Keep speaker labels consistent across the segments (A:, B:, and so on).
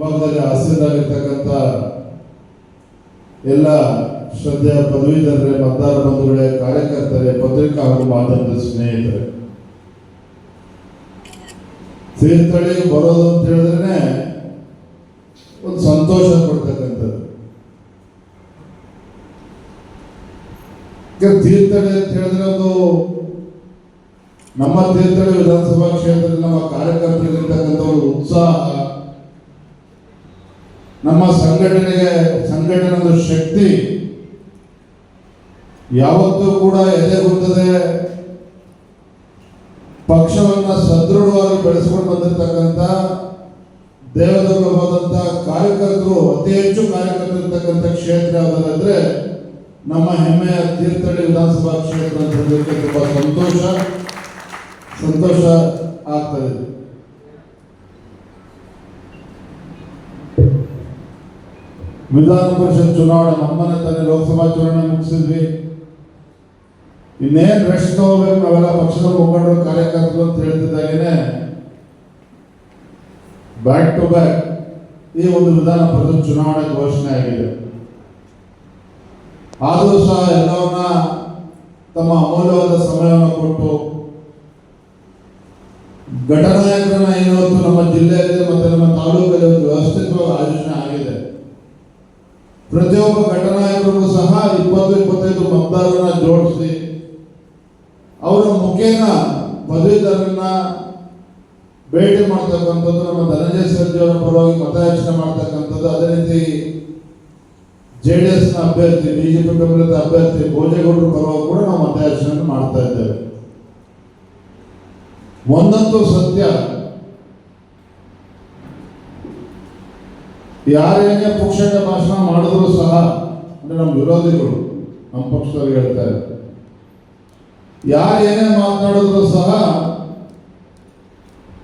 A: ಭಾಗದಲ್ಲಿ ಹಾಸನದಲ್ಲಿರ್ತಕ್ಕಂಥ ಎಲ್ಲ ಶ್ರದ್ಧೆಯ ಪದವೀಧರರೇ, ಮತದಾರ ಬಂಧುಗಳೇ, ಕಾರ್ಯಕರ್ತರೇ, ಪತ್ರಿಕಾ ಹಾಗೂ ಮಾಧ್ಯಮದ ಸ್ನೇಹಿತರೆ. ತೀರ್ಥಹಳ್ಳಿ ಬರೋದು ಅಂತ ಹೇಳಿದ್ರೆ ಒಂದು ಸಂತೋಷ ಕೊಡ್ತಕ್ಕಂಥದ್ದು. ತೀರ್ಥಳಿ ಅಂತ ಹೇಳಿದ್ರೆ ಅದು ನಮ್ಮ ತೀರ್ಥಹಳ್ಳಿ ವಿಧಾನಸಭಾ ಕ್ಷೇತ್ರದಲ್ಲಿ ನಮ್ಮ ಕಾರ್ಯಕರ್ತರಿಗಿರ್ತಕ್ಕಂಥ ಒಂದು ಉತ್ಸಾಹ ನಮ್ಮ ಸಂಘಟನೆಗೆ ಸಂಘಟನೆಯ ಶಕ್ತಿ ಯಾವತ್ತೂ ಕೂಡ ಎದೆಗುತ್ತದೆ ಪಕ್ಷವನ್ನು ಸದೃಢವಾಗಿ ಬೆಳೆಸ್ಕೊಂಡು ಬಂದಿರತಕ್ಕಂಥ ದೇವದಲ್ಲಿ ಹೋದಂತ ಕಾರ್ಯಕರ್ತರು, ಅತಿ ಹೆಚ್ಚು ಕಾರ್ಯಕರ್ತರು ಇರ್ತಕ್ಕಂಥ ಕ್ಷೇತ್ರ ಯಾವುದಂದ್ರೆ ನಮ್ಮ ಹೆಮ್ಮೆಯ ತೀರ್ಥಹಳ್ಳಿ ವಿಧಾನಸಭಾ ಕ್ಷೇತ್ರ ಅಂತ ತುಂಬಾ ಸಂತೋಷ. ಸಂತೋಷ ಆಗ್ತದೆ ವಿಧಾನ ಪರಿಷತ್ ಚುನಾವಣೆ ನಮ್ಮನೆ ತಾನೇ ಲೋಕಸಭಾ ಚುನಾವಣೆ ಮುಗಿಸಿದ್ವಿ. ಇನ್ನೇನ್ ರೆಸ್ಟ್ ತಗೋಬೇಕು ನಾವೆಲ್ಲ ಪಕ್ಷದ ಮುಖಂಡರು ಕಾರ್ಯಕರ್ತರು ಅಂತ ಹೇಳ್ತಿದ್ದಾಗೇನೆ ಬ್ಯಾಕ್ ಟು ಬ್ಯಾಕ್ ಈ ಒಂದು ವಿಧಾನ ಪರಿಷತ್ ಚುನಾವಣೆ ಘೋಷಣೆ ಆಗಿದೆ. ಆದರೂ ಸಹ ಎಲ್ಲವನ್ನ ತಮ್ಮ ಅಮೂಲ್ಯವಾದ ಸಮಯವನ್ನು ಕೊಟ್ಟು ಘಟನಾಯಕರನ್ನ ಇವತ್ತು ನಮ್ಮ ಜಿಲ್ಲೆಯಲ್ಲಿ ಮತ್ತೆ ನಮ್ಮ ತಾಲೂಕಲ್ಲಿ ಒಂದು ವ್ಯವಸ್ಥಿತವಾಗಿ ಆಯೋಜನೆ ಆಗಿದೆ ಪ್ರತಿಯೊಬ್ಬ ಘಟನಾಯಕರಿಗೂ ಸಹ ಇಪ್ಪತ್ತು ಮತದಾರರನ್ನ ಜೋಡಿಸಿ, ಅವರ ಮುಖೇನ ಪದವೀಧರನ್ನ ಭೇಟಿ ಮಾಡ್ತಕ್ಕಂಥದ್ದು ನಮ್ಮ ಧನಂಜಯ ಸರ್ಜಿ ಅವರ ಪರವಾಗಿ ಮತಯಾಚನೆ ಮಾಡ್ತಕ್ಕಂಥದ್ದು. ಅದೇ ರೀತಿ ಜೆ ಡಿ ಎಸ್ನ ಅಭ್ಯರ್ಥಿ ಬಿಜೆಪಿ ಬೆಂಬಲಿತ ಅಭ್ಯರ್ಥಿ ಭೋಜೇಗೌಡರ ಪರವಾಗಿ ಕೂಡ ನಾವು ಮತಯಾಚನೆ ಮಾಡ್ತಾ ಇದ್ದೇವೆ. ಒಂದಂತೂ ಸತ್ಯ ಯಾರೇನೇ ಪಕ್ಷದ ಭಾಷಣ ಮಾಡಿದ್ರು ಸಹ, ಅಂದ್ರೆ ನಮ್ಮ ವಿರೋಧಿಗಳು ನಮ್ಮ ಪಕ್ಷದವ್ರು ಹೇಳ್ತಾರೆ. ಯಾರು ಏನೇ ಮಾತನಾಡಿದ್ರು ಸಹ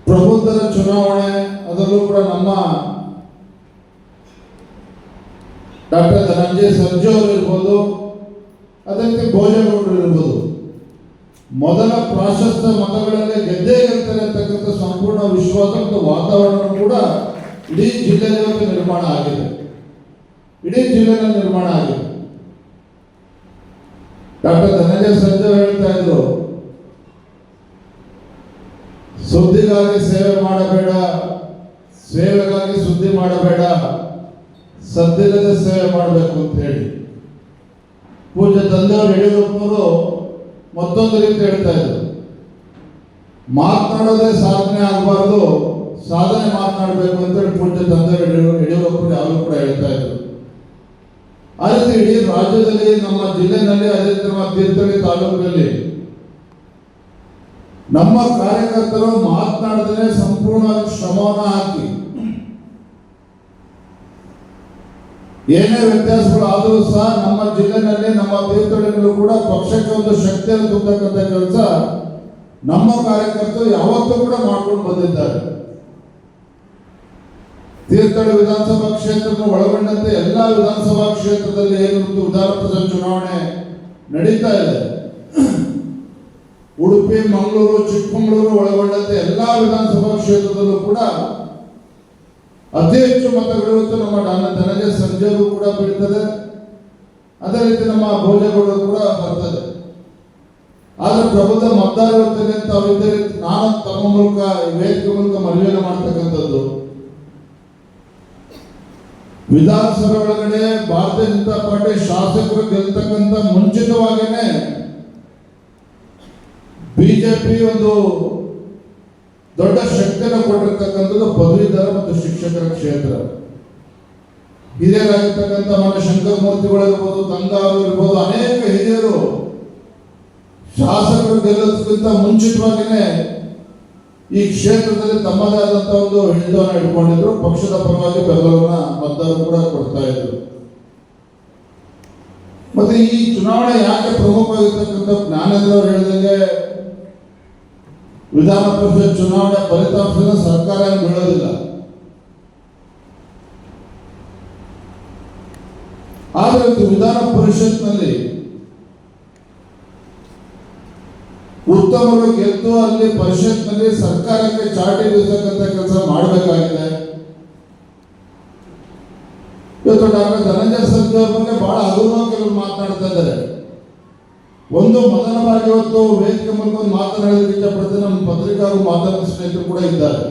A: ಪ್ರಬುದ್ಧರ ಚುನಾವಣೆ, ಅದರಲ್ಲೂ ಕೂಡ ನಮ್ಮ ಡಾಕ್ಟರ್ ಧನಂಜಯ ಸರ್ಜು ಅವರು ಇರ್ಬೋದು ಅದಕ್ಕೆ ಭೋಜನಗೌಡರು ಇರ್ಬೋದು. ಮೊದಲ ಪ್ರಾಶಸ್ತ್ಯ ಮತಗಳಲ್ಲೇ ಗೆದ್ದೇ ಇರ್ತಾರೆ ಅಂತಕ್ಕಂಥ ಸಂಪೂರ್ಣ ವಿಶ್ವಾಸ ಮತ್ತು ವಾತಾವರಣ ಕೂಡ ಇಡೀ ಜಿಲ್ಲೆಯಲ್ಲಿ ನಿರ್ಮಾಣ ಆಗಿದೆ. ಇಡೀ ಜಿಲ್ಲೆಯಲ್ಲಿ ನಿರ್ಮಾಣ ಆಗಿದೆ. ಡಾಕ್ಟರ್ ಧನಂಜಯ ಸಂಜಯ್ ಹೇಳ್ತಾ ಇದ್ರು, ಸುದ್ದಿಗಾಗಿ ಸೇವೆ ಮಾಡಬೇಡ, ಸೇವೆಗಾಗಿ ಸುದ್ದಿ ಮಾಡಬೇಡ, ಸದ್ದಿಲ್ಲದೆ ಸೇವೆ ಮಾಡಬೇಕು ಅಂತ ಹೇಳಿ. ಪೂಜೆ ತಂದೆಯವರು ಯಡಿಯೂರಪ್ಪನವರು ಮತ್ತೊಂದು ರೀತಿ ಹೇಳ್ತಾ ಇದ್ರು, ಮಾತನಾಡೋದೇ ಸಾಧನೆ ಆಗಬಾರ್ದು, ಸಾಧನೆ ಮಾತನಾಡಬೇಕು ಅಂತೇಳಿ ಪೂಜೆ ತಂದೆಯವರು ಯಡಿಯೂರು ಯಡಿಯೂರಪ್ಪರು ಯಾವಾಗಲೂ ಕೂಡ ಹೇಳ್ತಾ ಇದ್ರು. ರೀತಿ ಇಡೀ ರಾಜ್ಯದಲ್ಲಿ ನಮ್ಮ ಜಿಲ್ಲೆನಲ್ಲಿ ಅದೇ ತೀರ್ಥಹಳ್ಳಿ ತಾಲೂಕಿನಲ್ಲಿ ನಮ್ಮ ಕಾರ್ಯಕರ್ತರು ಮಾತನಾಡದೇ ಸಂಪೂರ್ಣ ಶ್ರಮವನ್ನು ಹಾಕಿ. ಏನೇ ವ್ಯತ್ಯಾಸಗಳು ಆದರೂ ಸಹ ನಮ್ಮ ಜಿಲ್ಲೆನಲ್ಲಿ, ನಮ್ಮ ತೀರ್ಥಹಳ್ಳಿನಲ್ಲೂ ಕೂಡ ಪಕ್ಷಕ್ಕೆ ಒಂದು ಶಕ್ತಿಯನ್ನು ತುಂಬತಕ್ಕಂಥ ಕೆಲಸ ನಮ್ಮ ಕಾರ್ಯಕರ್ತರು ಯಾವತ್ತೂ ಕೂಡ ಮಾಡ್ಕೊಂಡು ಬಂದಿದ್ದಾರೆ. ತೀರ್ಥಹಳ್ಳಿ ವಿಧಾನಸಭಾ ಕ್ಷೇತ್ರವನ್ನು ಒಳಗೊಂಡಂತೆ ಎಲ್ಲ ವಿಧಾನಸಭಾ ಕ್ಷೇತ್ರದಲ್ಲಿ ಏನು ವಿಧಾನ ಚುನಾವಣೆ ನಡೀತಾ ಇದೆ. ಉಡುಪಿ, ಮಂಗಳೂರು, ಚಿಕ್ಕಮಗಳೂರು ಒಳಗೊಂಡಂತೆ ಎಲ್ಲ ವಿಧಾನಸಭಾ ಕ್ಷೇತ್ರದಲ್ಲೂ ಕೂಡ ಅತಿ ಹೆಚ್ಚು ಮತಗಳು ನಮ್ಮ ನನ್ನ ಧನಂಜಯ ಸಂಜಯರು ಕೂಡ ಬೀಳ್ತದೆ. ಅದೇ ರೀತಿ ನಮ್ಮ ಭೋಜಗಳು ಕೂಡ ಬರ್ತದೆ. ಆದ್ರೆ ಪ್ರಬುದ್ಧ ಮತದಾರ ಇರ್ತಾರೆ ಅಂತ ಅವರಿದ್ದರೆ ನಾನು ತಮ್ಮ ಮೂಲಕ ವೇದಿಕೆ ಮೂಲಕ ಮನವಿಯನ್ನು ಮಾಡ್ತಕ್ಕಂಥದ್ದು. ವಿಧಾನಸಭೆ ಒಳಗಡೆ ಭಾರತೀಯ ಜನತಾ ಪಾರ್ಟಿ ಶಾಸಕರು ಗೆಲ್ತಕ್ಕಂಥ ಮುಂಚಿತವಾಗೇನೆ ಬಿಜೆಪಿ ಒಂದು ದೊಡ್ಡ ಶಕ್ತಿಯನ್ನು ಕೊಟ್ಟಿರ್ತಕ್ಕಂಥದ್ದು ಪದವೀಧರ ಮತ್ತು ಶಿಕ್ಷಕರ ಕ್ಷೇತ್ರ. ಹಿರಿಯರಾಗಿರ್ತಕ್ಕಂಥ ಮನೆ ಶಂಕರ ಮೂರ್ತಿಗಳಿರ್ಬೋದು ತಂಗಾರು ಇರ್ಬೋದು, ಅನೇಕ ಹಿರಿಯರು ಶಾಸಕರು ಗೆಲ್ಲೋದಕ್ಕಿಂತ ಮುಂಚಿತವಾಗಿಯೇ ಈ ಕ್ಷೇತ್ರದಲ್ಲಿ ತಮ್ಮದೇ ಆದಂತ ಒಂದು ಹಿಡಿತವನ್ನು ಇಟ್ಕೊಂಡಿದ್ರು, ಪಕ್ಷದ ಪರವಾಗಿ ಬೆಂಬಲವನ್ನ ಮತದಾರರು ಕೂಡ ಕೊಡ್ತಾ ಇದ್ರು. ಮತ್ತೆ ಈ ಚುನಾವಣೆ ಯಾಕೆ ಪ್ರಮುಖವಾಗಿರ್ತಕ್ಕಂಥ ಜ್ಞಾನೇಂದ್ರ ಅವರು ಹೇಳಿದಂಗೆ ವಿಧಾನ ಪರಿಷತ್ ಚುನಾವಣೆ ಫಲಿತಾಂಶದ ಸರ್ಕಾರ ಬೀಳೋದಿಲ್ಲ ಆದರೆ ವಿಧಾನ ಪರಿಷತ್ನಲ್ಲಿ ಉತ್ತಮರು ಗೆದ್ದು ಅಲ್ಲಿ ಪರಿಷತ್ನಲ್ಲಿ ಸರ್ಕಾರಕ್ಕೆ ಚಾಟಿ ಬೀಳ್ತಕ್ಕಂಥ ಕೆಲಸ ಮಾಡಬೇಕಾಗಿದೆ. ಇವತ್ತು ಡಾಕ್ಟರ್ ಧನಂಜಯ ಸರ್ಜಿ ಅವ್ರ ಬಗ್ಗೆ ಬಹಳ ಹಗುರವಾಗಿ ಕೆಲವರು ಮಾತನಾಡ್ತಾ ಇದ್ದಾರೆ. ಒಂದು ಮೊದಲ ಬಾರಿ ಇವತ್ತು ವೇದಿಕೆ ಮೂಲಕ ಒಂದು ಮಾತನಾಡಲಿಕ್ಕೆ ಇಷ್ಟಪಡ್ತೀನಿ. ನಮ್ಮ ಪತ್ರಿಕಾರು ಮಾತನಾಡಿದ ಸ್ನೇಹಿತರು ಕೂಡ ಇದ್ದಾರೆ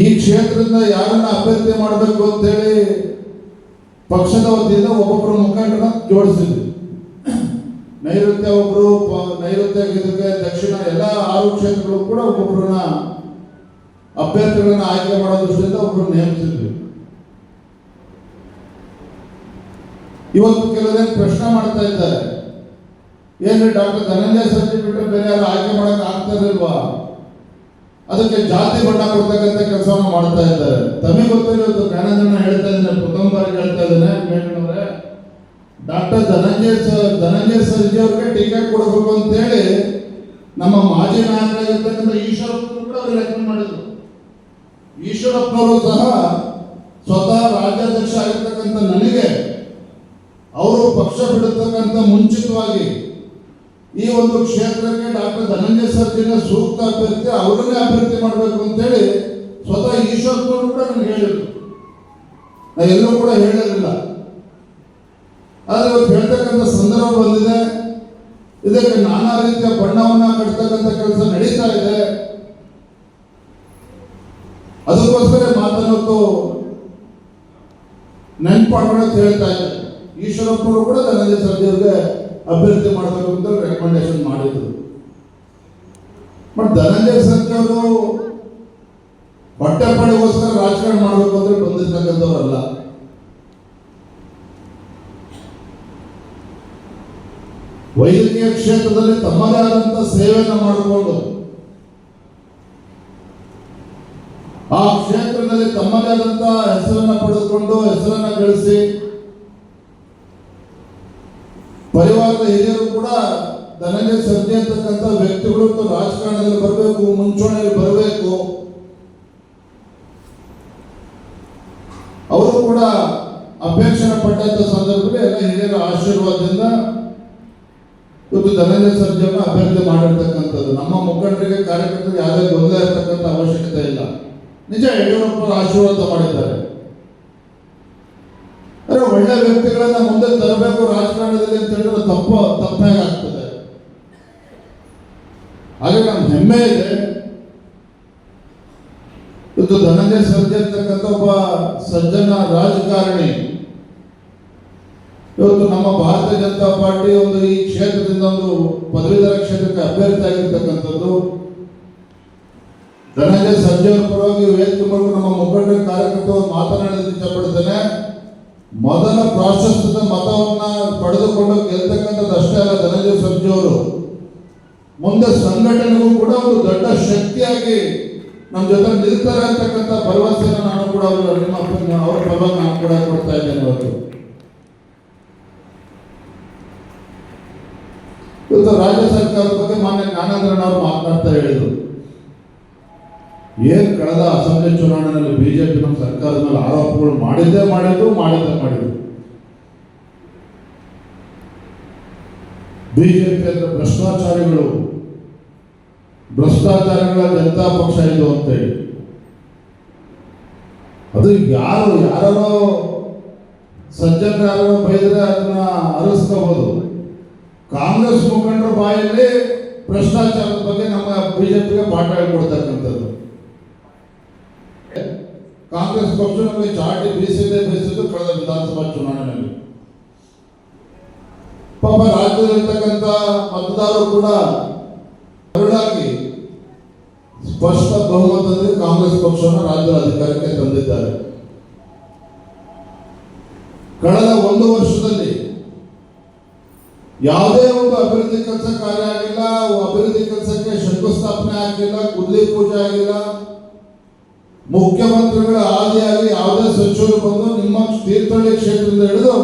A: ಈ ಕ್ಷೇತ್ರದಿಂದ ಯಾರನ್ನ ಅಭ್ಯರ್ಥಿ ಮಾಡಬೇಕು ಅಂತೇಳಿ ಪಕ್ಷದ ವತಿಯಿಂದ ಒಬ್ಬೊಬ್ಬರು ಮುಖಂಡರನ್ನ ಜೋಡಿಸಿದ್ವಿ. ನೈಋತ್ಯ ಒಬ್ಬರು ಪ- ನೈಋತ್ಯ ದಕ್ಷಿಣ ಎಲ್ಲ ಆರು ಕ್ಷೇತ್ರಗಳು ಕೂಡ ಒಬ್ಬೊಬ್ಬರನ್ನ ಅಭ್ಯರ್ಥಿಗಳನ್ನ ಆಯ್ಕೆ ಮಾಡೋ ದೃಷ್ಟಿಯಿಂದ ಒಬ್ಬರು ನೇಮಿಸಿದ್ವಿ. ಇವತ್ತು ಕೆಲವರೇನು ಪ್ರಶ್ನೆ ಮಾಡ್ತಾ ಇದ್ದಾರೆ. ಏನ್ರಿ ಡಾಕ್ಟರ್ ಧನಂಜಯ ಬಿಟ್ಟರೆ ಬೇರೆ ಯಾರು ಆಯ್ಕೆ ಮಾಡಕ್ ಆಗ್ತಾ ಇರಲ್ವಾ ಅದಕ್ಕೆ ಜಾತಿ ಬಣ್ಣ ಕೊಡ್ತಕ್ಕಂಥ ಕೆಲಸವನ್ನು ಮಾಡ್ತಾ ಇದ್ದಾರೆ. ತಮಗೆ ಗೊತ್ತಿರೋದು ಜ್ಞಾನಂದನ ಹೇಳ್ತಾ ಇದ್ದೇನೆ ಪ್ರಥಮ ಬಾರಿ ಹೇಳ್ತಾ ಇದ್ದೇನೆ ಡಾಕ್ಟರ್ ಧನಂಜಯ ಸರ್, ಧನಂಜಯ ಸರ್ಜಿ ಅವ್ರಿಗೆ ಟೀಕೆ ಕೊಡಬೇಕು ಅಂತೇಳಿ ನಮ್ಮ ಮಾಜಿ ನಾಯಕರಾಗಿರ್ತಕ್ಕಂಥ ಈಶ್ವರಪ್ಪನವರು ಕೂಡ ಅವರು ರೆಕಮೆಂಡ್ ಮಾಡಿದ್ರು. ಈಶ್ವರಪ್ಪನವರು ಸಹ ಸ್ವತಃ ರಾಜ್ಯಾಧ್ಯಕ್ಷ ಆಗಿರ್ತಕ್ಕಂಥ ನನಗೆ, ಅವರು ಪಕ್ಷ ಬಿಡತಕ್ಕಂಥ ಮುಂಚಿತವಾಗಿ ಈ ಒಂದು ಕ್ಷೇತ್ರಕ್ಕೆ ಡಾಕ್ಟರ್ ಧನಂಜಯ ಸರ್ಜಿನ ಸೂಕ್ತ ಅಭ್ಯರ್ಥಿ, ಅವರನ್ನೇ ಅಭ್ಯರ್ಥಿ ಮಾಡಬೇಕು ಅಂತೇಳಿ ಸ್ವತಃ ಈಶ್ವರ್ ಕೂಡ ನನಗೆ ಹೇಳಿದ್ರು. ನಾ ಎಲ್ಲೂ ಕೂಡ ಹೇಳಿರಲಿಲ್ಲ. ಆದರೆ ಇವತ್ತು ಹೇಳ್ತಕ್ಕಂಥ ಸಂದರ್ಭ ಬಂದಿದೆ. ಇದಕ್ಕೆ ನಾನಾ ರೀತಿಯ ಬಣ್ಣವನ್ನ ಕಟ್ತಕ್ಕಂಥ ಕೆಲಸ ನಡೀತಾ ಇದೆ. ಅದಕ್ಕೋಸ್ಕರ ಮಾತನ್ನೊತ್ತು ನೆನ್ಪಾಡ್ಕೊಳ್ಳೋದು ಹೇಳ್ತಾ ಇದ್ದಾರೆ. ಈಶ್ವರಪ್ಪನವರು ಕೂಡ ಧನಂಜಯ ಸರ್ಜಿ ಅಭ್ಯರ್ಥಿ ಮಾಡಬೇಕು ಅಂತ ರೆಕಮೆಂಡೇಶನ್ ಮಾಡಿದ್ರು. ಬಟ್ ಧನಂಜಯ ಸರ್ಜಿ ಅವರು ಹೊಟ್ಟೆಪಾಡಿಗೋಸ್ಕರ ರಾಜಕಾರಣ ಮಾಡಬೇಕು ಅಂದ್ರೆ ಬಂದಿರ್ತಕ್ಕಂಥವ್ರಲ್ಲ. ವೈದ್ಯಕೀಯ ಕ್ಷೇತ್ರದಲ್ಲಿ ತಮ್ಮದೇ ಆದಂತ ಸೇವೆಯನ್ನು ಮಾಡಿಕೊಂಡು, ಆ ಕ್ಷೇತ್ರದಲ್ಲಿ ತಮ್ಮದೇ ಆದಂತಹ ಹೆಸರನ್ನ ಪಡೆದುಕೊಂಡು ಹೆಸರನ್ನ ಗಳಿಸಿ ಹಿರಿಯರು ಕೂಡ ಧನಂಜಯ ಸರ್ಜಿ ಅಂತಕ್ಕಂಥ ವ್ಯಕ್ತಿಗಳು ರಾಜಕಾರಣದಲ್ಲಿ ಬರಬೇಕು, ಮುಂಚೂಣಿಯಲ್ಲಿ ಬರಬೇಕು. ಅವರು ಕೂಡ ಅಪೇಕ್ಷಣೆ ಪಟ್ಟಂತ ಸಂದರ್ಭದಲ್ಲಿ ಎಲ್ಲ ಹಿರಿಯರ ಆಶೀರ್ವಾದದಿಂದ ಇವತ್ತು ಧನಂಜಯ ಸರ್ಜೆಯನ್ನು ಅಭ್ಯರ್ಥಿ ಮಾಡಿರ್ತಕ್ಕಂಥದ್ದು. ನಮ್ಮ ಮುಖಂಡರಿಗೆ, ಕಾರ್ಯಕರ್ತರಿಗೆ ಯಾವುದೇ ಗೊಂದಲ ಇರತಕ್ಕಂಥ ಅವಶ್ಯಕತೆ ಇಲ್ಲ. ನಿಜ ಯಡಿಯೂರಪ್ಪರ ಆಶೀರ್ವಾದ ಮಾಡಿದ್ದಾರೆ. ಅರೆ ಒಳ್ಳೆ ವ್ಯಕ್ತಿಗಳನ್ನ ಮುಂದೆ ತರಬೇಕು ರಾಜಕಾರಣದಲ್ಲಿ ಅಂತ ಹೇಳಿದ್ರೆ ತಪ್ಪು ತಪ್ಪಾಗಿ ಆಗ್ತದೆ ಹಾಗೆ ನಮ್ಗೆ ಹೆಮ್ಮೆ ಇದೆ. ಇದು ಧನಂಜಯ ಸರ್ಜೆ ಅಂತಕ್ಕಂಥ ಒಬ್ಬ ಸಜ್ಜನ ರಾಜಕಾರಣಿ. ಇವತ್ತು ನಮ್ಮ ಭಾರತೀಯ ಜನತಾ ಪಾರ್ಟಿ ಒಂದು ಈ ಕ್ಷೇತ್ರದಿಂದ ಒಂದು ಪದವೀಧರ ಕ್ಷೇತ್ರಕ್ಕೆ ಅಭ್ಯರ್ಥಿ ಆಗಿರ್ತಕ್ಕಂಥದ್ದು. ಧನಂಜಯ ಸರ್ಜೆ ಪರವಾಗಿ ವೇದಿಕೆ ಮೂಲಕ ನಮ್ಮ ಮುಖಂಡ ಕಾರ್ಯಕರ್ತರು ಮಾತನಾಡಲು ಇಷ್ಟಪಡ್ತೇನೆ. ಮೊದಲ ಪ್ರಾಶಸ್ತ್ಯದ ಮತವನ್ನ ಪಡೆದುಕೊಂಡು ಗೆಲ್ತಕ್ಕಂಥದ್ದು ಅಷ್ಟೇ ಅಲ್ಲ ಧನಂಜಯ ಸರ್ಜಿ ಅವರು. ಮುಂದೆ ಸಂಘಟನೆಗೂ ಕೂಡ ಒಂದು ದೊಡ್ಡ ಶಕ್ತಿಯಾಗಿ ನಮ್ಮ ಜೊತೆ ನಿಲ್ತಾರೆ ಅಂತಕ್ಕಂಥ ಭರವಸೆಯನ್ನು ನಾನು ಕೂಡ ಅವರು ನಿಮ್ಮ ಅವರ ಪರವಾಗಿ ನಾನು ಕೂಡ ಕೊಡ್ತಾ ಇದ್ದೇನೆ ಇವತ್ತು. ಇವತ್ತು ರಾಜ್ಯ ಸರ್ಕಾರದ ಬಗ್ಗೆ ಮಾನ್ಯ ಜ್ಞಾನೇಂದ್ರನ್ ಅವರು ಮಾತನಾಡ್ತಾ ಹೇಳಿದರು. ಏನ್ ಕಳೆದ ಅಸೆಂಬ್ಲಿ ಚುನಾವಣೆಯಲ್ಲಿ ಬಿಜೆಪಿ ನಮ್ಮ ಸರ್ಕಾರದ ಮೇಲೆ ಆರೋಪಗಳು ಮಾಡಿದ್ದೇ ಮಾಡಿದ್ರು ಮಾಡಿದ್ದೇ ಮಾಡಿದ್ರು. ಬಿಜೆಪಿ ಅಂದ್ರೆ ಭ್ರಷ್ಟಾಚಾರಿಗಳು. ಭ್ರಷ್ಟಾಚಾರಗಳ ಜನತಾ ಪಕ್ಷ ಇದು ಅಂತೇಳಿ ಅದು ಯಾರು ಯಾರೋ ಸಜ್ಜನ ಯಾರೋ ಬೈದ್ರೆ ಅದನ್ನ ಅರಸ್ಕೋಬಹುದು ಕಾಂಗ್ರೆಸ್ ಮುಖಂಡರ ಬಾಯಲ್ಲಿ ಭ್ರಷ್ಟಾಚಾರದ ಬಗ್ಗೆ ನಮ್ಮ ಬಿಜೆಪಿಗೆ ಪಾಠ ಹೇಳ್ಕೊಡ್ತಕ್ಕಂಥದ್ದು. ಕಾಂಗ್ರೆಸ್ ಪಕ್ಷ ನಮಗೆ ಚಾಟಿ ಬೀಸಿದೆ ಬೀಸಿದ್ದು ಕಳೆದ ವಿಧಾನಸಭಾ ಚುನಾವಣೆಯಲ್ಲಿ. ಪಾಪ ರಾಜ್ಯದಲ್ಲಿರ್ತಕ್ಕಂಥ ಮತದಾರರು ಕೂಡ ಅರುಳಾಗಿ ಸ್ಪಷ್ಟ ಬಹುಮತದಲ್ಲಿ ಕಾಂಗ್ರೆಸ್ ಪಕ್ಷವನ್ನು ರಾಜ್ಯದ ಅಧಿಕಾರಕ್ಕೆ ತಂದಿದ್ದಾರೆ. ಕಳೆದ ಒಂದು ವರ್ಷದಲ್ಲಿ ಯಾವುದೇ ಒಂದು ಅಭಿವೃದ್ಧಿ ಕೆಲಸ ಕಾರ್ಯ ಆಗಿಲ್ಲ, ಅಭಿವೃದ್ಧಿ ಕೆಲಸಕ್ಕೆ ಶಂಕುಸ್ಥಾಪನೆ ಆಗಿಲ್ಲ ಕುದುರೆ ಪೂಜೆ ಆಗಿಲ್ಲ ಮುಖ್ಯಮಂತ್ರಿಗಳ ಆದಿಯಾಗಿ ಯಾವುದೇ ಸಚಿವರು ಬಂದು ನಿಮ್ಮ ತೀರ್ಥಹಳ್ಳಿ ಕ್ಷೇತ್ರದಿಂದ ಹಿಡಿದು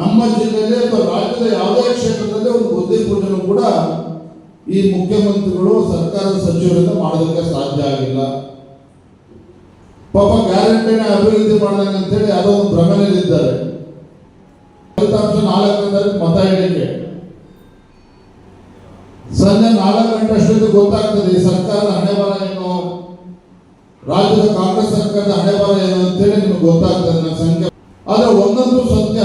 A: ನಮ್ಮ ಜಿಲ್ಲೆಯಲ್ಲಿ ಅಥವಾ ರಾಜ್ಯದ ಯಾವುದೇ ಕ್ಷೇತ್ರದಲ್ಲಿ ಒಂದು ಬುದ್ಧಿ ಪೂಜೆನೂ ಕೂಡ ಈ ಮುಖ್ಯಮಂತ್ರಿಗಳು ಸರ್ಕಾರದ ಸಚಿವರಿಂದ ಮಾಡೋದಕ್ಕೆ ಸಾಧ್ಯ ಆಗಿಲ್ಲ. ಪಾಪ ಗ್ಯಾರಂಟಿನ ಅಭಿವೃದ್ಧಿ ಮಾಡಿದಂಗೆ ಅಂತೇಳಿ ಯಾವುದೋ ಒಂದು ಭ್ರಮೆಯಲ್ಲಿದ್ದಾರೆ ಫಲಿತಾಂಶ ನಾಲ್ಕನೇ ಮತ ಎಣಿಕೆ ಸಂಜೆ ನಾಲ್ಕು ಗಂಟೆ ಅಷ್ಟೊತ್ತಿಗೆ ಗೊತ್ತಾಗ್ತದೆ ಈ ಸರ್ಕಾರದ ಹಣೆ ಬರ ಏನು? ರಾಜ್ಯದ ಕಾಂಗ್ರೆಸ್ ಸರ್ಕಾರದ ಹಣೆ ಏನು ಅಂತೇಳಿ ನಿಮ್ಗೆ ಗೊತ್ತಾಗ್ತದೆ, ನನ್ನ ಸಂಖ್ಯೆ ಆದ್ರೆ ಒಂದೊಂದು ಸತ್ಯ.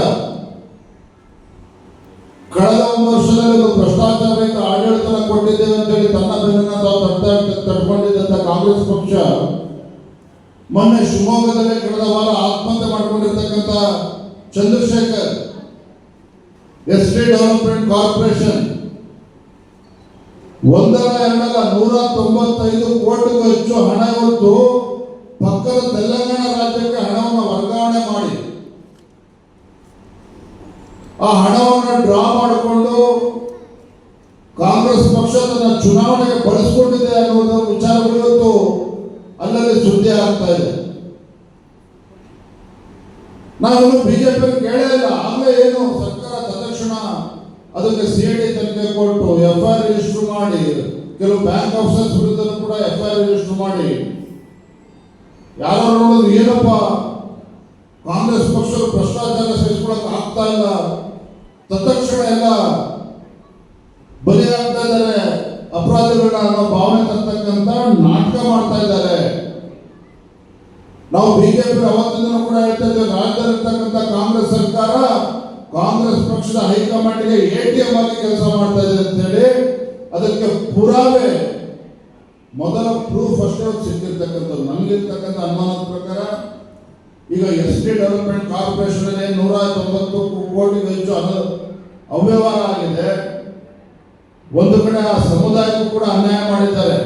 A: ಕಳೆದ ಒಂದು ವರ್ಷದಲ್ಲಿ ಒಂದು ಭ್ರಷ್ಟಾಚಾರದಿಂದ ಆಡಳಿತನ ಕೊಟ್ಟಿದ್ದೇವೆ ಅಂತೇಳಿ ತನ್ನ ಬೆನ್ನನ್ನ ತಾವು ತಟ್ಟ ಕಾಂಗ್ರೆಸ್ ಪಕ್ಷ ಮೊನ್ನೆ ಶಿವಮೊಗ್ಗದಲ್ಲಿ ಕಳೆದ ವಾರ ಆತ್ಮಹತ್ಯೆ ಮಾಡ್ಕೊಂಡಿರ್ತಕ್ಕಂಥ ಚಂದ್ರಶೇಖರ್, ಎಸ್ಟೇಟ್ ಡೆವಲಪ್ಮೆಂಟ್ ಕಾರ್ಪೊರೇಷನ್ ಒಂದರ ಎರಡಲ್ಲ ನೂರ ತೊಂಬತ್ತೈದು ಕೋಟಿಗೂ ಹೆಚ್ಚು ಹಣ ಹೊತ್ತು ಪಕ್ಕದ ತೆಲಂಗಾಣ ರಾಜ್ಯಕ್ಕೆ ಹಣವನ್ನು ವರ್ಗಾವಣೆ ಮಾಡಿ. ಆ ಹಣವನ್ನು ಡ್ರಾ ಮಾಡಿಕೊಂಡು ಕಾಂಗ್ರೆಸ್ ಪಕ್ಷ ತನ್ನ ಚುನಾವಣೆಗೆ ಬಳಸಿಕೊಂಡಿದೆ ಅನ್ನೋದು ವಿಚಾರಗಳು ಅಲ್ಲಲ್ಲಿ ಸುದ್ದಿ ಆಗ್ತಾ ಇದೆ. ನಾನು ಬಿಜೆಪಿ ಕೇಳೇ ಇಲ್ಲ. ಆಗಲೇ ಏನು ಅದಕ್ಕೆ ಸಿಐಡಿ ತನಿಖೆ ಕೊಟ್ಟು ಎಫ್ ಐ ಆರ್ ರಿಜಿಸ್ಟರ್ ಮಾಡಿ. ಕೆಲವು ಬ್ಯಾಂಕ್ ಆಫೀಸರ್ಸ್ ವಿರುದ್ಧ ಕೂಡ ಎಫ್ ಐ ಆರ್ ರಿಜಿಸ್ಟರ್ ಮಾಡಿ. ಯಾರು ನೋಡಿದ್ರು ಏನಪ್ಪ? ಕಾಂಗ್ರೆಸ್ ಪಕ್ಷರು ಭ್ರಷ್ಟಾಚಾರ ಸಹಿಸ್ಕೊಳಕ್ ಆಗ್ತಾ ಇಲ್ಲ. ತತ್ಕ್ಷಣ ಎಲ್ಲ ಬಲಿಯಾಗ್ತಾ ಇದ್ದಾರೆ. ಅಪರಾಧಿಗಳನ್ನ ಅನ್ನೋ ಭಾವನೆ ತರ್ತಕ್ಕಂಥ ನಾಟಕ ಮಾಡ್ತಾ ಇದ್ದಾರೆ. ನಾವು ಬಿಜೆಪಿ ಅವತ್ತಿಂದ ಕೂಡ ಹೇಳ್ತಾ ಇದ್ದೇವೆ, ರಾಜ್ಯದಲ್ಲಿರ್ತಕ್ಕಂಥ ಕಾಂಗ್ರೆಸ್ ಸರ್ಕಾರ ಕಾಂಗ್ರೆಸ್ ಪಕ್ಷದ ಹೈಕಮಾಂಡ್ಗೆ ಎಂ ಆಗಿ ಕೆಲಸ ಮಾಡ್ತಾ ಇದೆ ಅಂತ ಹೇಳಿ ಅದಕ್ಕೆ ಪುರಾವೆ ಮೊದಲ ಪ್ರೂಫ್ ಅಷ್ಟೇ ಸಿಕ್ಕಿರ್ತಕ್ಕಂಥದ್ದು. ನಮಗಿರ್ತಕ್ಕಂಥ ಅನುಮಾನದ ಪ್ರಕಾರ ಈಗ ಎಸ್ ಟಿ ಡೆವಲಪ್ಮೆಂಟ್ ಕಾರ್ಪೊರೇಷನ್ ನೂರ ತೊಂಬತ್ತು ಕೋಟಿ ಹೆಚ್ಚು ಅನು ಅವ್ಯವಹಾರ ಆಗಿದೆ. ಒಂದು ಕಡೆ ಆ ಸಮುದಾಯಕ್ಕೂ ಕೂಡ ಅನ್ಯಾಯ ಮಾಡಿದ್ದಾರೆ.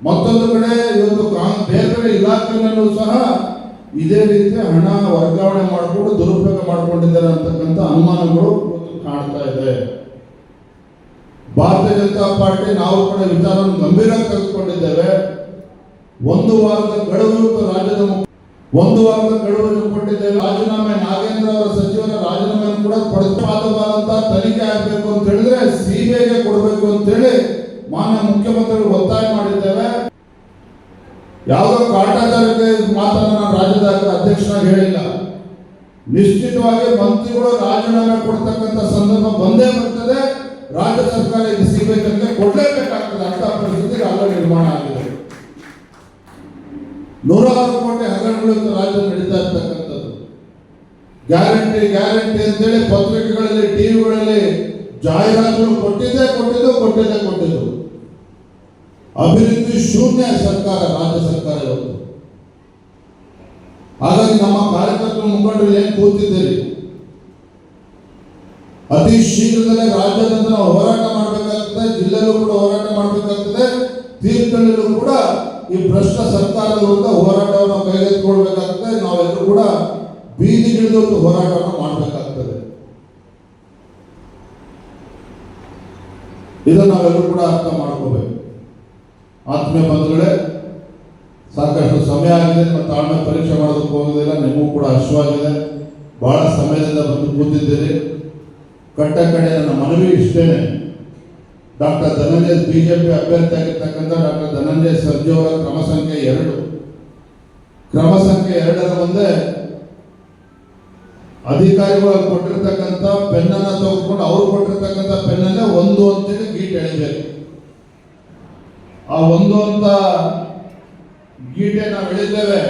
A: ಮತ್ತೊಂದು ಕಡೆ ಇವತ್ತು ಬೇರೆ ಬೇರೆ ಇಲಾಖೆಗಳಲ್ಲೂ ಸಹ ಇದೇ ರೀತಿ ಹಣ ವರ್ಗಾವಣೆ ಮಾಡಿಕೊಂಡು ದುರುಪಯೋಗ ಮಾಡಿಕೊಂಡಿದ್ದಾರೆ ಅಂತಕ್ಕಂಥ ಅನುಮಾನಗಳು ಕಾಣ್ತಾ ಇದೆ. ಭಾರತೀಯ ಜನತಾ ಪಾರ್ಟಿ, ನಾವು ಕೂಡ ವಿಚಾರವನ್ನು ಗಂಭೀರ ತೆಗೆದುಕೊಂಡಿದ್ದೇವೆ. ಒಂದು ವಾರದ ಗಡುವು ರಾಜ್ಯದ ಒಂದು ವಾರದ ಗಡುವನ್ನು ಕೊಟ್ಟಿದ್ದೇವೆ ರಾಜೀನಾಮೆ, ನಾಗೇಂದ್ರ ಅವರ ಸಚಿವರ ರಾಜೀನಾಮೆಯನ್ನು ಕೂಡ ಪಡೆದುಪಾದವಾದಂತ ತನಿಖೆ ಆಗಬೇಕು ಅಂತ ಹೇಳಿದ್ರೆ ಸಿಬಿಐಗೆ ಕೊಡಬೇಕು ಅಂತ ಹೇಳಿ ಮಾನ್ಯ ಮುಖ್ಯಮಂತ್ರಿಗಳು ಒತ್ತಾಯ ಮಾಡಿದ್ದೇವೆ. ಯಾವುದೋ ಕಾಟಾಚಾರಕ್ಕೆ ಮಾತನ್ನ ಅಧ್ಯಕ್ಷನಾಗಿ ಹೇಳಿಲ್ಲ. ನಿಶ್ಚಿತವಾಗಿ ಮಂತ್ರಿಗಳು ರಾಜೀನಾಮೆ ಕೊಡ್ತಕ್ಕಂಥ ಸಂದರ್ಭ ಬಂದೇ ಬರ್ತದೆ. ರಾಜ್ಯ ಸರ್ಕಾರ ಇದು ಸಿಗಬೇಕಂದ್ರೆ ಕೊಡಲೇಬೇಕಾಗ್ತದೆ. ಅಂತ ಪರಿಸ್ಥಿತಿ ಅಲ್ಲ ನಿರ್ಮಾಣ ಆಗಿದೆ. ನೂರಾರು ಕೋಟಿ ಹಗರಣಗಳು ರಾಜ್ಯ ನಡೀತಾ ಇರ್ತಕ್ಕಂಥದ್ದು. ಗ್ಯಾರಂಟಿ ಗ್ಯಾರಂಟಿ ಅಂತೇಳಿ ಪತ್ರಿಕೆಗಳಲ್ಲಿ, ಟಿವಿಗಳಲ್ಲಿ ಜಾಹೀರಾತುಗಳು ಕೊಟ್ಟಿದ್ದೇ ಕೊಟ್ಟಿದ್ದು ಕೊಟ್ಟಿದ್ದೇ ಕೊಟ್ಟಿದ್ದು. ಅಭಿವೃದ್ಧಿ ಶೂನ್ಯ ಸರ್ಕಾರ, ರಾಜ್ಯ ಸರ್ಕಾರ ಇವತ್ತು. ಹಾಗಾಗಿ ನಮ್ಮ ಕಾರ್ಯಕರ್ತರು ಮುಖಂಡರು ಏನ್ ಕೂತಿದ್ದೀರಿ? ಅತಿ ಶೀಘ್ರದಲ್ಲೇ ರಾಜ್ಯಾದ್ಯಂತ ನಾವು ಹೋರಾಟ ಮಾಡಬೇಕಾಗ್ತದೆ, ಜಿಲ್ಲೆಯಲ್ಲೂ ಕೂಡ ಹೋರಾಟ ಮಾಡಬೇಕಾಗ್ತದೆ, ತೀರ್ಥಹಳ್ಳಿಯಲ್ಲೂ ಕೂಡ ಈ ಭ್ರಷ್ಟ ಸರ್ಕಾರದ ವಿರುದ್ಧ ಹೋರಾಟವನ್ನು ಕೈಗೆತ್ತಿಕೊಳ್ಬೇಕಾಗ್ತದೆ, ನಾವೆಲ್ಲರೂ ಕೂಡ ಬೀದಿಗಿಳಿದು ಒಂದು ಹೋರಾಟವನ್ನು ಮಾಡಬೇಕಾಗ್ತದೆ. ಇದನ್ನು ನಾವೆಲ್ಲರೂ ಕೂಡ ಅರ್ಥ ಮಾಡ್ಕೋಬೇಕು. ಆತ್ಮೀಯ ಬಂಧುಗಳೇ ಸಾಕಷ್ಟು ಸಮಯ ಆಗಿದೆ, ಮತ್ತು ತಾಳ್ಮೆ ಪರೀಕ್ಷೆ ಮಾಡೋದಕ್ಕೆ ಹೋಗೋದಿಲ್ಲ, ನಿಮಗೂ ಕೂಡ ಹಶ್ವಾಗಿದೆ ಬಹಳ ಸಮಯದಿಂದ ಬಂದು ಕೂತಿದ್ದೀರಿ. ಕಟ್ಟ ಕಡೆ ನನ್ನ ಮನವಿ ಇಷ್ಟೇನೆ. ಡಾಕ್ಟರ್ ಧನಂಜಯ ಪಿ ಅಭ್ಯರ್ಥಿ ಆಗಿರ್ತಕ್ಕಂಥ ಡಾಕ್ಟರ್ ಧನಂಜಯ ಸರ್ಜಿ ಅವರ ಕ್ರಮ ಸಂಖ್ಯೆ ಎರಡು. ಕ್ರಮ ಸಂಖ್ಯೆ ಎರಡರ ಮುಂದೆ ಅಧಿಕಾರಿಗಳು ಕೊಟ್ಟಿರ್ತಕ್ಕಂಥ ಪೆನ್ನನ್ನು ತೆಗೆದುಕೊಂಡು ಅವರು ಕೊಟ್ಟಿರ್ತಕ್ಕಂಥ ಪೆನ್ನಲ್ಲೇ ಒಂದು ಅಂತೇಳಿ ಗೀಟ್ ಎಳಿಬೇಕು. ಆ ಒಂದು ಅಂತ ಗೀಟೆ ನಾವು ಹೇಳಿದ್ದೇವೆ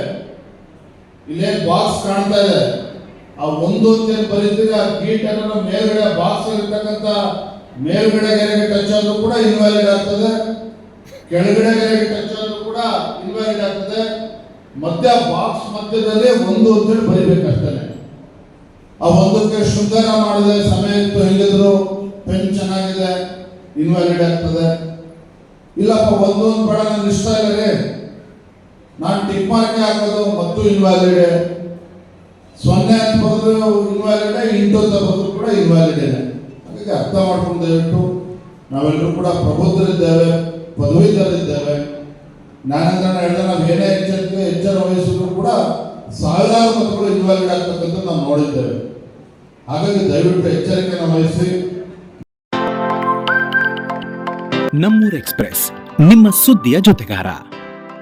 A: ಇಲ್ಲೇನು ಬಾಕ್ಸ್ ಕಾಣ್ತಾ ಇದೆ. ಆ ಒಂದು ಅಂತ ಏನ್ ಬರೀತೀವಿ ಆ ಗೀಟನ್ನು ಮೇಲ್ಗಡೆ ಬಾಕ್ಸ್ ಇರ್ತಕ್ಕಂಥ ಮೇಲ್ಗಡೆ ಗೆರೆಗೆ ಟಚ್ ಆದ್ರೂ ಕೂಡ ಇನ್ವ್ಯಾಲಿಡ್ ಆಗ್ತದೆ. ಕೆಳಗಡೆ ಗೆರೆಗೆ ಟಚ್ ಆದ್ರೂ ಕೂಡ ಇನ್ವ್ಯಾಲಿಡ್ ಆಗ್ತದೆ. ಮಧ್ಯ ಬಾಕ್ಸ್ ಮಧ್ಯದಲ್ಲಿ ಒಂದು ಅಂತೇಳಿ ಬರಿಬೇಕಷ್ಟೇ. ಆ ಒಂದಕ್ಕೆ ಶೃಂಗಾರ ಮಾಡಿದೆ, ಸಮಯ ಇತ್ತು ಹೆಂಗಿದ್ರು ಪೆನ್ ಚೆನ್ನಾಗಿದೆ ಇನ್ವ್ಯಾಲಿಡ್ ಆಗ್ತದೆ. ಇಲ್ಲಪ್ಪ, ಒಂದೊಂದು ಬಡ ನನಗೆ ಇಷ್ಟ ಇಲ್ಲ ರೀ. ನಾನು ಟಿಕ್ ಮಾರ್ಕ್ ಹಾಕೋದು ಮತ್ತು ಇನ್ವ್ಯಾಲಿಡ್ ಸೊನ್ನೆ ಅಂತ ಬರೆದ್ರು ಇನ್ವ್ಯಾಲಿಡ್ ಇಂಟು ಅಂತ ಬರೆದ್ರು ಕೂಡ ಇನ್ವ್ಯಾಲಿಡ್ ಹಾಗಾಗಿ ಅರ್ಥ ಮಾಡ್ಕೊಂಡು ದಯವಿಟ್ಟು ನಾವೆಲ್ಲರೂ ಕೂಡ ಪ್ರಬುದ್ಧರಿದ್ದೇವೆ ಪದವೀಧರಿದ್ದೇವೆ ಜ್ಞಾನೇಂದ್ರನ ಹೇಳಿದ್ರೆ ನಾವು ಏನೇ ಎಚ್ಚರಿಕೆ, ಎಚ್ಚರ ವಹಿಸಿದ್ರು ಕೂಡ ಸಾವಿರಾರು ಮತಗಳು ಇನ್ವ್ಯಾಲಿಡ್ ಆಗ್ತಕ್ಕಂಥ ನಾವು ನೋಡಿದ್ದೇವೆ. ಹಾಗಾಗಿ ದಯವಿಟ್ಟು ಎಚ್ಚರಿಕೆಯನ್ನು ವಹಿಸಿ.
B: ನಮ್ಮೂರ್ ಎಕ್ಸ್ಪ್ರೆಸ್, ನಿಮ್ಮ ಸುದ್ದಿಯ ಜೊತೆಗಾರ.